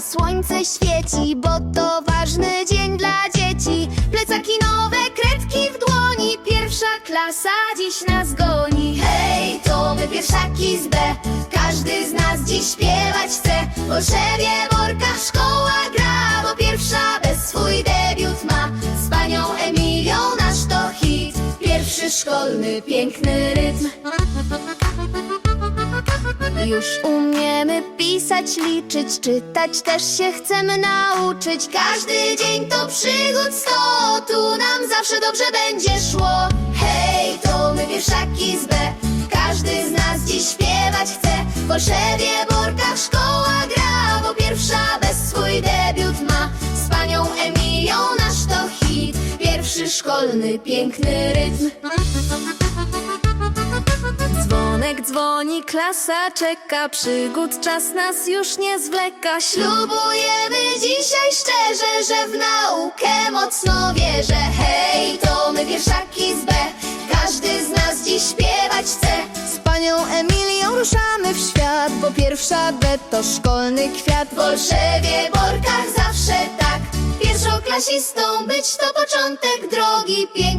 słońce świeci, bo to ważny dzień dla dzieci. Plecaki nowe, kredki w dłoni, pierwsza klasa dziś nas goni. Hej, to my pierwszaki z B, każdy z nas dziś śpiewać chce. W Olszewie, Borkach szkoła gra, bo pierwsza bez swój debiut ma. Z panią Emilią nasz to hit, pierwszy szkolny, piękny rytm. Już umiemy pisać, liczyć, czytać też się chcemy nauczyć. Każdy dzień to przygód sto, tu nam zawsze dobrze będzie szło. Hej, to my wieszaki z B, każdy z nas dziś śpiewać chce. W Olszewie, Borkach szkoła gra, bo pierwsza bez swój debiut ma. Z panią Emilią nasz to hit, pierwszy szkolny, piękny rytm. Dzwoni, klasa czeka, przygód czas nas już nie zwleka. Ślubujemy dzisiaj szczerze, że w naukę mocno wierzę. Hej, to my wieszaki z B, każdy z nas dziś śpiewać chce. Z panią Emilią ruszamy w świat, bo pierwsza B to szkolny kwiat. W Olszewie, Borkach zawsze tak, pierwszoklasistą być to początek drogi, piękny znak.